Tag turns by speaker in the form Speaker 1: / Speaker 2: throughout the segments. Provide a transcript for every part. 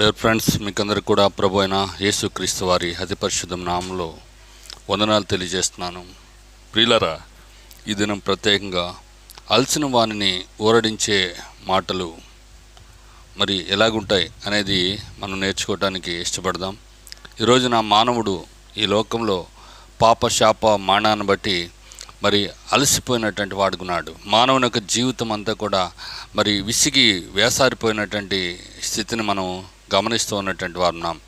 Speaker 1: Dare friends మీకందరికి కూడా ప్రభు అయిన యేసుక్రీస్తు వారి అతి పరిశుద్ధం నామంలో వందనాలు తెలియజేస్తున్నాను. ప్రియులరా ఈ దినం ప్రత్యేకంగా అలసిన వాణిని ఊరడించే మాటలు మరి ఎలాగుంటాయి అనేది మనం నేర్చుకోవడానికి ఇష్టపడదాం. ఈరోజు నా మానవుడు ఈ లోకంలో పాప శాప మానాన్ని బట్టి మరి అలసిపోయినటువంటి వాడుకున్నాడు మానవుని యొక్క జీవితం అంతా కూడా మరి విసిగి వేసారిపోయినటువంటి స్థితిని మనం గమనిస్తూ ఉన్నటువంటి వారు ఉన్నాం.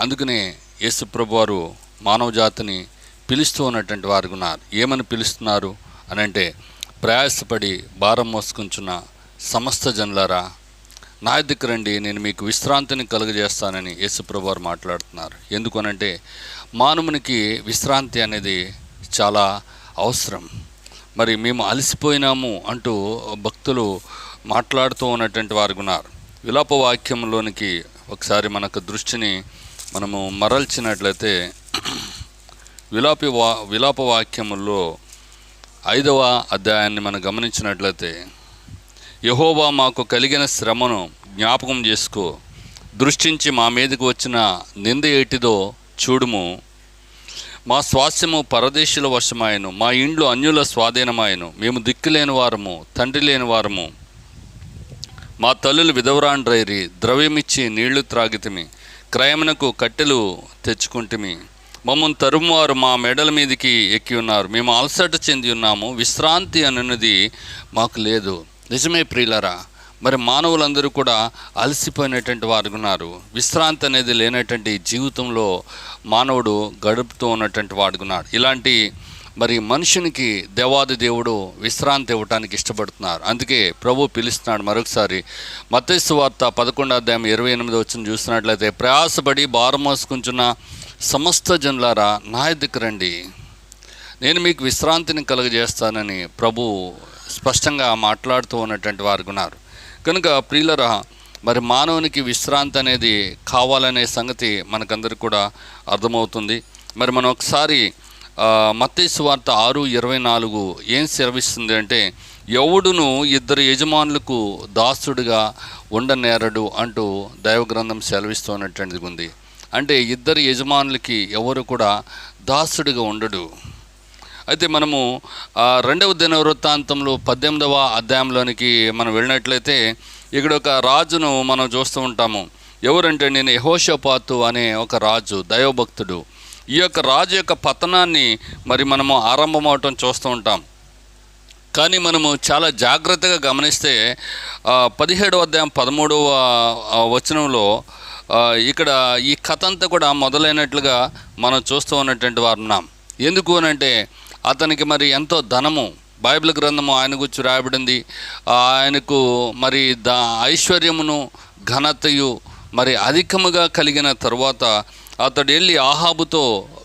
Speaker 1: అందుకనే యేసుప్రభు వారు మానవ జాతిని పిలుస్తూ ఉన్నటువంటి వారు ఉన్నారు. ఏమని పిలుస్తున్నారు? అని అంటే ప్రయాసపడి భారం మోసుకుంటున్న సమస్త జనులారా నా దగ్గర రండి నేను మీకు విశ్రాంతిని కలుగజేస్తానని యేసుప్రభు వారు మాట్లాడుతున్నారు. ఎందుకనంటే మానవునికి విశ్రాంతి అనేది చాలా అవసరం. మరి మేము అలసిపోయినాము అంటూ భక్తులు మాట్లాడుతూ ఉన్నటువంటి వారు ఉన్నారు. విలాప వాక్యంలోనికి ఒకసారి మనకు దృష్టిని మనము మరల్చినట్లయితే విలాపి వా విలాపవాక్యముల్లో ఐదవ అధ్యాయాన్ని మనం గమనించినట్లయితే యహోవా మాకు కలిగిన శ్రమను జ్ఞాపకం చేసుకో. దృష్టించి మా మీదకి వచ్చిన నింద ఏటిదో చూడుము. మా స్వాస్యము పరదేశుల వశమాయను మా ఇండ్లు అన్యుల స్వాధీనమాయను మేము దిక్కులేని వారము తండ్రి లేని వారము. మా తల్లులు విధవరాండ్రైరి ద్రవ్యమిచ్చి నీళ్ళు త్రాగితిమి క్రయమునకు కట్టెలు తెచ్చుకుంటుమి. మమ్మల్ని తరుమువారు మా మెడల మీదకి ఎక్కి ఉన్నారు. మేము అలసట చెంది ఉన్నాము. విశ్రాంతి అనున్నది మాకు లేదు. నిజమే ప్రియులరా మరి మానవులందరూ కూడా అలసిపోయినటువంటి వారు ఉన్నారు. విశ్రాంతి అనేది లేనటువంటి జీవితంలో మానవుడు గడుపుతూ ఉన్నటువంటి వాడుకున్నాడు ఇలాంటి మరి మనుషునికి దేవాది దేవుడు విశ్రాంతి ఇవ్వటానికి ఇష్టపడుతున్నారు. అందుకే ప్రభు పిలుస్తున్నాడు మరొకసారి. మతస్సు వార్త పదకొండో అధ్యాయం ఇరవై ఎనిమిది వచ్చిన చూసినట్లయితే ప్రయాసపడి భారం మోసుకుంటున్న సమస్త జనులారా నా ఎద్దుకు రండి. నేను మీకు విశ్రాంతిని కలుగజేస్తానని ప్రభు స్పష్టంగా మాట్లాడుతూ ఉన్నటువంటి వారు ఉన్నారు. కనుక ప్రియులరా మరి మానవునికి విశ్రాంతి అనేది కావాలనే సంగతి మనకందరికి కూడా అర్థమవుతుంది. మరి మనం ఒకసారి మత్తేసు వార్త ఆరు ఇరవై నాలుగు ఏం సెలవిస్తుంది అంటే ఎవడును ఇద్దరు యజమానులకు దాసుడుగా ఉండనేరడు అంటూ దైవగ్రంథం సెలవిస్తున్నటువంటిది ఉంది. అంటే ఇద్దరు యజమానులకి ఎవరు కూడా దాసుడిగా ఉండడు. అయితే మనము రెండవ దిన వృత్తాంతంలో పద్దెనిమిదవ అధ్యాయంలోనికి మనం వెళ్ళినట్లయితే ఇక్కడ ఒక రాజును మనం చూస్తూ ఉంటాము. ఎవరంటే నేను యహోషపాతు అనే ఒక రాజు దైవభక్తుడు. ఈ యొక్క రాజు యొక్క పతనాన్ని మరి మనము ఆరంభమవటం చూస్తూ ఉంటాం. కానీ మనము చాలా జాగ్రత్తగా గమనిస్తే పదిహేడవ అధ్యాయం పదమూడవ వచనంలో ఇక్కడ ఈ కథ అంతా కూడా మొదలైనట్లుగా మనం చూస్తూ ఉన్నటువంటి వారు ఉన్నాం ఎందుకు అని అంటే అతనికి మరి ఎంతో ధనము బైబిల్ గ్రంథము ఆయన గురించి రాయబడింది ఆయనకు మరి దా ఐశ్వర్యమును ఘనతయు మరి అధికముగా కలిగిన తరువాత అతడు వెళ్ళి ఆహాబుతో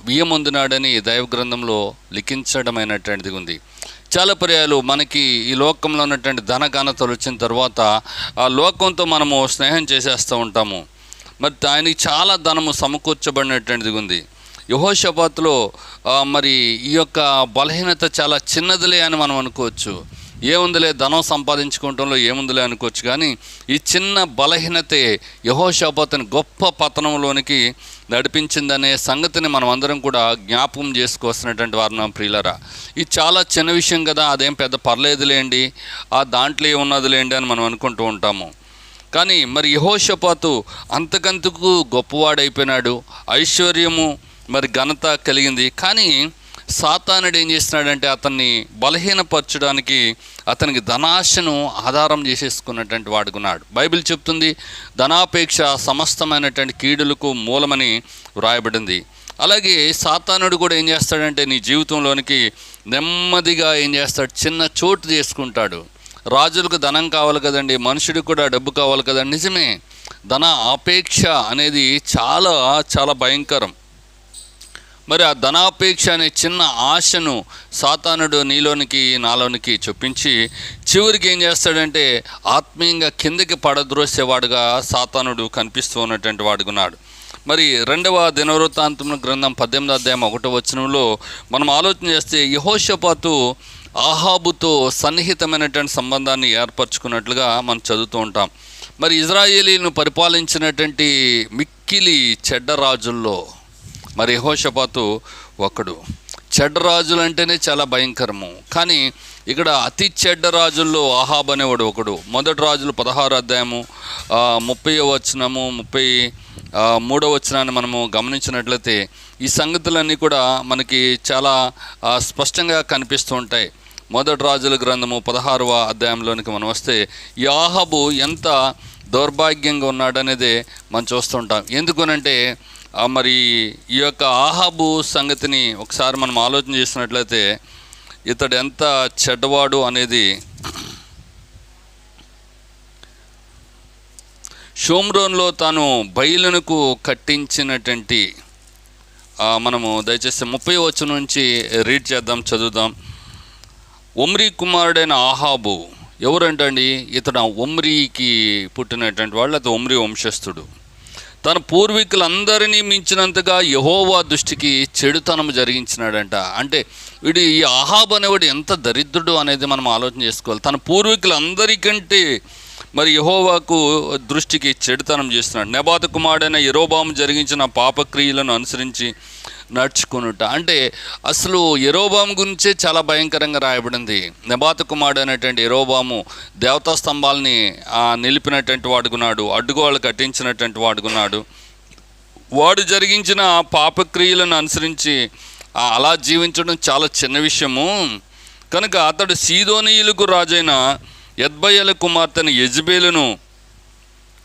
Speaker 1: వియ్యమొందినాడని దైవ గ్రంథంలో లిఖించడమైనటువంటిది ఉంది. చాలా పర్యాలు మనకి ఈ లోకంలో ఉన్నటువంటి ధన ఘనతలు వచ్చిన తర్వాత ఆ లోకంతో మనము స్నేహం చేసేస్తూ ఉంటాము. మరి ఆయనకి చాలా ధనము సమకూర్చబడినటువంటిది ఉంది. యహోషపాత్లో మరి ఈ యొక్క బలహీనత చాలా చిన్నదిలే అని మనం అనుకోవచ్చు. ఏముందిలే ధనం సంపాదించుకోవటంలో ఏముందిలే అనుకోవచ్చు కానీ ఈ చిన్న బలహీనతే యహోషాపోతని గొప్ప పతనంలోనికి నడిపించిందనే సంగతిని మనం అందరం కూడా జ్ఞాపకం చేసుకోవాల్సినటువంటి వారు నా ప్రియులరా. ఇది చాలా చిన్న విషయం కదా అదేం పెద్ద పర్లేదులేండి ఆ దాంట్లో ఏమున్నదిలేండి అని మనం అనుకుంటూ ఉంటాము. కానీ మరి యహోషపాతు అంతకంతకు గొప్పవాడైపోయినాడు ఐశ్వర్యము మరి ఘనత కలిగింది. కానీ సాతానుడు ఏం చేస్తున్నాడంటే అతన్ని బలహీనపరచడానికి అతనికి ధనాశను ఆధారం చేసేసుకున్నటువంటి వాడుకున్నాడు. బైబిల్ చెప్తుంది ధనాపేక్ష సమస్తమైనటువంటి కీడులకు మూలమని వ్రాయబడింది. అలాగే సాతానుడు కూడా ఏం చేస్తాడంటే నీ జీవితంలోనికి నెమ్మదిగా ఏం చేస్తాడు చిన్న చోటు చేసుకుంటాడు. రాజులకు ధనం కావాలి కదండి మనుషుడికి కూడా డబ్బు కావాలి కదండి నిజమే. ధన ఆపేక్ష అనేది చాలా చాలా భయంకరం. మరి ఆ ధనాపేక్ష అనే చిన్న ఆశను సాతానుడు నీలోనికి నాలోనికి చొప్పించి చివరికి ఏం చేస్తాడంటే ఆత్మీయంగా కిందకి పడద్రోసేవాడుగా సాతానుడు కనిపిస్తూ ఉన్నటువంటి వాడుకున్నాడు మరి రెండవ దినవృత్తాంతం గ్రంథం పద్దెనిమిది అధ్యాయం ఒకటో వచనంలో మనం ఆలోచన చేస్తే యహోషపాతు ఆహాబుతో సన్నిహితమైనటువంటి సంబంధాన్ని ఏర్పరచుకున్నట్లుగా మనం చదువుతూ ఉంటాం. మరి ఇజ్రాయేలీను పరిపాలించినటువంటి మిక్కిలి చెడ్డ రాజుల్లో మరి యహోషపాతు ఒకడు. చెడ్డ రాజులు అంటేనే చాలా భయంకరము. కానీ ఇక్కడ అతి చెడ్డ రాజుల్లో ఆహాబ్ అనేవాడు ఒకడు. మొదటి రాజులు పదహారు అధ్యాయము ముప్పై వచనము ముప్పై మూడవ మూడో వచనాన్ని మనము గమనించినట్లయితే ఈ సంగతులన్నీ కూడా మనకి చాలా స్పష్టంగా కనిపిస్తూ ఉంటాయి. మొదటి రాజుల గ్రంథము పదహారవ అధ్యాయంలోనికి మనం వస్తే ఈ ఆహాబు ఎంత దౌర్భాగ్యంగా ఉన్నాడనేదే మనం చూస్తుంటాం ఎందుకనంటే మరి ఈ యొక్క ఆహాబు సంగతిని ఒకసారి మనం ఆలోచన చేసినట్లయితే ఇతడు ఎంత చెడ్డవాడు అనేది షోమ్రోన్లో తాను బయలునకు కట్టించినటువంటి మనము దయచేసి ముప్పై వచ్చి నుంచి రీడ్ చేద్దాం చదువుదాం. ఒమ్రీ కుమారుడైన ఆహాబు ఎవరంటండి? ఇతడు ఒమ్రీకి పుట్టినటువంటి వాళ్ళు అతను ఒమ్రీ వంశస్థుడు. తన పూర్వీకులందరినీ మించినంతగా యహోవా దృష్టికి చెడుతనం జరిగించినాడంట. అంటే వీడు ఈ అహాబ్ అనేవాడు ఎంత దరిద్రుడు అనేది మనం ఆలోచన చేసుకోవాలి. తన పూర్వీకులందరికంటే మరి యహోవాకు దృష్టికి చెడుతనం చేస్తున్నాడు. నెబాత కుమారుడైన ఎరోబాము జరిగించిన పాపక్రియలను అనుసరించి నడుచుకునుట. అంటే అసలు ఎరోబాము గురించే చాలా భయంకరంగా రాయబడింది. నెబాత కుమారుడు అనేటువంటి ఎరోబాము దేవతా స్తంభాలని నిలిపినటువంటి వాడుకున్నాడు అడ్డుగోళ్ళు కట్టించినటువంటి వాడుకున్నాడు వాడు జరిగించిన పాపక్రియలను అనుసరించి అలా జీవించడం చాలా చిన్న విషయము. కనుక అతడు సీదోనీయులకు రాజైన యద్బయల కుమార్తెను యజ్బేలను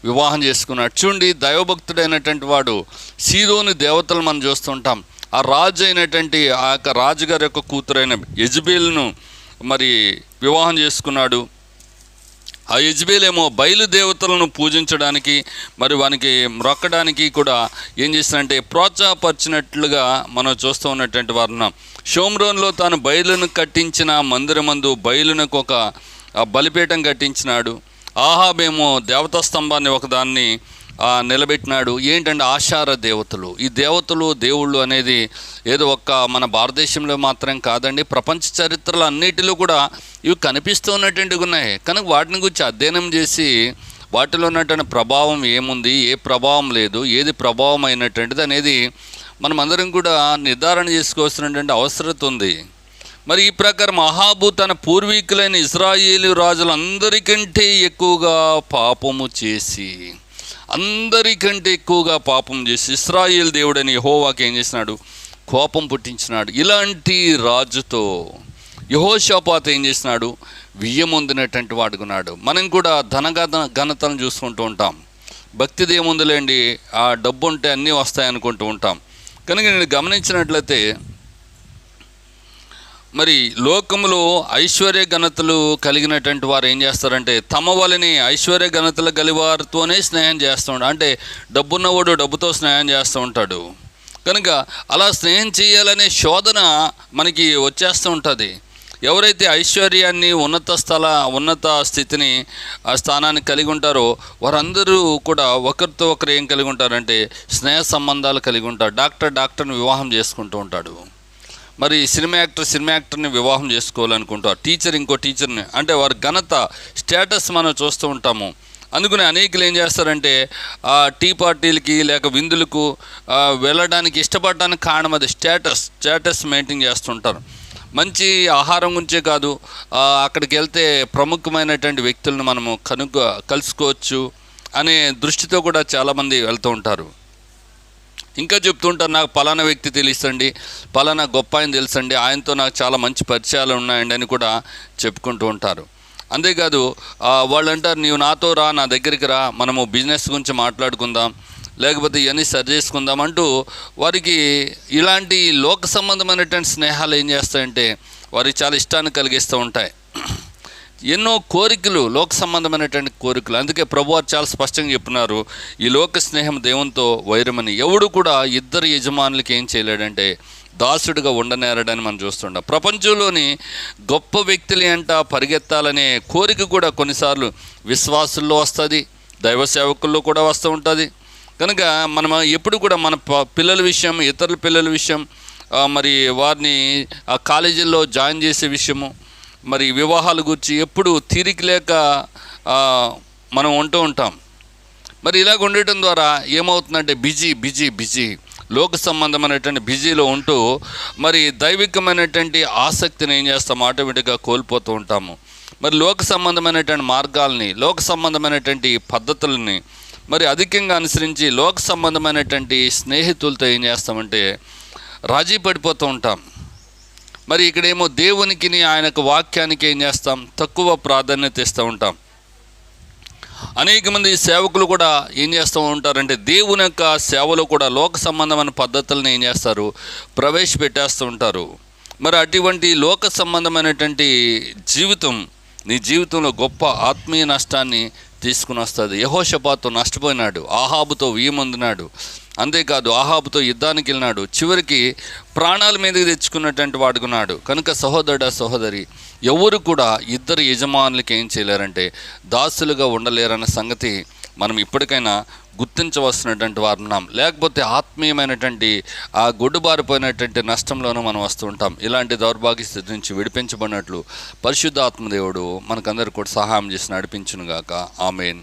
Speaker 1: వివాహం చేసుకున్నాడు. చూడండి దైవభక్తుడైనటువంటి వాడు సీదోని దేవతలు మనం చూస్తుంటాం ఆ రాజు అయినటువంటి ఆ యొక్క రాజుగారి యొక్క కూతురైన యజ్బేల్ను మరి వివాహం చేసుకున్నాడు. ఆ యజ్బేలేమో బయలుదేవతలను పూజించడానికి మరి వానికి మ్రొక్కడానికి కూడా ఏం చేస్తానంటే ప్రోత్సాహపరిచినట్లుగా మనం చూస్తూ ఉన్నటువంటి వారున్నాం. షోమ్రోన్లో తాను బయలును కట్టించిన మందిరమందు బయలునకు ఒక బలిపీఠం కట్టించినాడు. ఆహాబేమో దేవతా స్తంభాన్ని ఒకదాన్ని నిలబెట్టినాడు. ఏంటంటే ఆశార దేవతలు. ఈ దేవతలు దేవుళ్ళు అనేది ఏదో ఒక్క మన భారతదేశంలో మాత్రం కాదండి ప్రపంచ చరిత్రలు అన్నిటిలో కూడా ఇవి కనిపిస్తూ ఉన్నటువంటివి ఉన్నాయి. కనుక వాటిని గురించి అధ్యయనం చేసి వాటిలో ఉన్నటువంటి ప్రభావం ఏముంది ఏ ప్రభావం లేదు ఏది ప్రభావం అయినటువంటిది అనేది మనం అందరం కూడా నిర్ధారణ చేసుకోవాల్సినటువంటి అవసరం ఉంది. మరి ఈ ప్రకారం అహాబు తన పూర్వీకులైన ఇజ్రాయేలు రాజులందరికంటే ఎక్కువగా పాపము చేసి అందరికంటే ఎక్కువగా పాపం చేసి ఇస్రాయేల్ దేవుడని యహోవాకి ఏం చేసినాడు? కోపం పుట్టించినాడు. ఇలాంటి రాజుతో యహోషాపాత ఏం చేసినాడు? వియ్యమొందినటువంటి వాడుకున్నాడు మనం కూడా ధనగత ఘనతను చూసుకుంటూ ఉంటాం. భక్తిది ఏముందిలేండి? ఆ డబ్బు ఉంటే అన్నీ వస్తాయనుకుంటూ ఉంటాం. కనుక నేను గమనించినట్లయితే మరి లోకములో ఐశ్వర్య ఘనతలు కలిగినటువంటి వారు ఏం చేస్తారంటే తమ వలని ఐశ్వర్య ఘనతలు కలివారితోనే స్నేహం చేస్తూ ఉంటాడు అంటే డబ్బున్నవాడు డబ్బుతో స్నేహం చేస్తూ ఉంటాడు. కనుక అలా స్నేహం చేయాలనే శోధన మనకి వచ్చేస్తూ ఉంటుంది. ఎవరైతే ఐశ్వర్యాన్ని ఉన్నత స్థల ఉన్నత స్థితిని ఆ స్థానాన్ని కలిగి ఉంటారో వారందరూ కూడా ఒకరితో ఒకరు ఏం కలిగి ఉంటారంటే స్నేహ సంబంధాలు కలిగి ఉంటారు. డాక్టర్ డాక్టర్ని వివాహం చేసుకుంటూ ఉంటాడు. మరి సినిమా యాక్టర్ సినిమా యాక్టర్ని వివాహం చేసుకోవాలనుకుంటారు టీచర్ ఇంకో టీచర్ని అంటే వారి ఘనత స్టేటస్ మనం చూస్తూ ఉంటాము. అందుకని అనేకులు ఏం చేస్తారంటే ఆ టీ పార్టీలకి లేక విందులకు వెళ్ళడానికి ఇష్టపడడానికి కారణం అది స్టేటస్ స్టేటస్ మెయింటైన్ చేస్తుంటారు మంచి ఆహారం గురించే కాదు అక్కడికి వెళ్తే ప్రముఖమైనటువంటి వ్యక్తులను మనము కనుక కలుసుకోవచ్చు అనే దృష్టితో కూడా చాలామంది వెళ్తూ ఉంటారు. ఇంకా చెప్తుంటారు నాకు పలానా వ్యక్తి తెలుసండి పలానా గొప్ప ఆయన తెలుసండి ఆయనతో నాకు చాలా మంచి పరిచయాలు ఉన్నాయండి అని కూడా చెప్పుకుంటూ ఉంటారు. అంతేకాదు వాళ్ళు అంటారు నీవు నాతో రా నా దగ్గరికి రా మనము బిజినెస్ గురించి మాట్లాడుకుందాం లేకపోతే ఇవన్నీ సరి చేసుకుందాం అంటూ వారికి ఇలాంటి లోక సంబంధమైనటువంటి స్నేహాలు ఏం చేస్తాయంటే వారికి చాలా ఇష్టాన్ని కలిగిస్తూ ఉంటాయి. ఎన్నో కోరికలు లోక సంబంధమైనటువంటి కోరికలు. అందుకే ప్రభువారు చాలా స్పష్టంగా చెప్తున్నారు ఈ లోక స్నేహం దేవునితో వైరమని. ఎవడు కూడా ఇద్దరు యజమానులకి ఏం చేయలేడంటే దాసుడిగా ఉండనేరడని మనం చూస్తుంటాం ప్రపంచంలోని గొప్ప వ్యక్తులు అంట పరిగెత్తాలనే కోరిక కూడా కొన్నిసార్లు విశ్వాసుల్లో వస్తుంది దైవ సేవకుల్లో కూడా వస్తూ ఉంటుంది. కనుక మనం ఎప్పుడు కూడా మన పిల్లల విషయం ఇతరుల పిల్లల విషయం మరి వారిని ఆ కాలేజీల్లో జాయిన్ చేసే విషయము మరి వివాహాల గురించి ఎప్పుడు తీరిక లేక మనం ఉంటూ ఉంటాం. మరి ఇలాగ ఉండటం ద్వారా ఏమవుతుందంటే బిజీ బిజీ బిజీ లోక సంబంధమైనటువంటి బిజీలో ఉంటూ మరి దైవికమైనటువంటి ఆసక్తిని ఏం చేస్తాం? ఆటోమేటిక్గా కోల్పోతూ ఉంటాము. మరి లోక సంబంధమైనటువంటి మార్గాల్ని లోక సంబంధమైనటువంటి పద్ధతులని మరి అధికంగా అనుసరించి లోక సంబంధమైనటువంటి స్నేహితులతో ఏం చేస్తామంటే రాజీ పడిపోతూ ఉంటాం. మరి ఇక్కడేమో దేవునికి ఆయనకు వాక్యానికి ఏం చేస్తాం? తక్కువ ప్రాధాన్యత ఇస్తూ ఉంటాం. అనేక మంది సేవకులు కూడా ఏం చేస్తూ ఉంటారంటే దేవుని యొక్క సేవలో కూడా లోక సంబంధమైన పద్ధతులను ఏం చేస్తారు? ప్రవేశపెట్టేస్తూ ఉంటారు. మరి అటువంటి లోక సంబంధమైనటువంటి జీవితం నీ జీవితంలో గొప్ప ఆత్మీయ నష్టాన్ని తీసుకుని వస్తుంది. యహోషపాతో నష్టపోయినాడు ఆహాబుతో వీయమందినాడు. అంతేకాదు ఆహాబుతో యుద్ధానికి వెళ్ళినాడు. చివరికి ప్రాణాల మీదకి తెచ్చుకున్నటువంటి వాడుకున్నాడు. కనుక సహోదరుడ సహోదరి ఎవరు కూడా ఇద్దరు యజమానులకి ఏం చేయలేరంటే దాసులుగా ఉండలేరన్న సంగతి మనం ఇప్పటికైనా గుర్తించవలసినటువంటి వారు ఉన్నాం. లేకపోతే ఆత్మీయమైనటువంటి ఆ గొడ్డుబారిపోయినటువంటి నష్టంలోనూ మనం వస్తూ ఉంటాం. ఇలాంటి దౌర్భాగ్య స్థితి నుంచి విడిపించబడినట్లు పరిశుద్ధ ఆత్మదేవుడు కూడా సహాయం చేసి నడిపించునుగాక. ఆమెన్.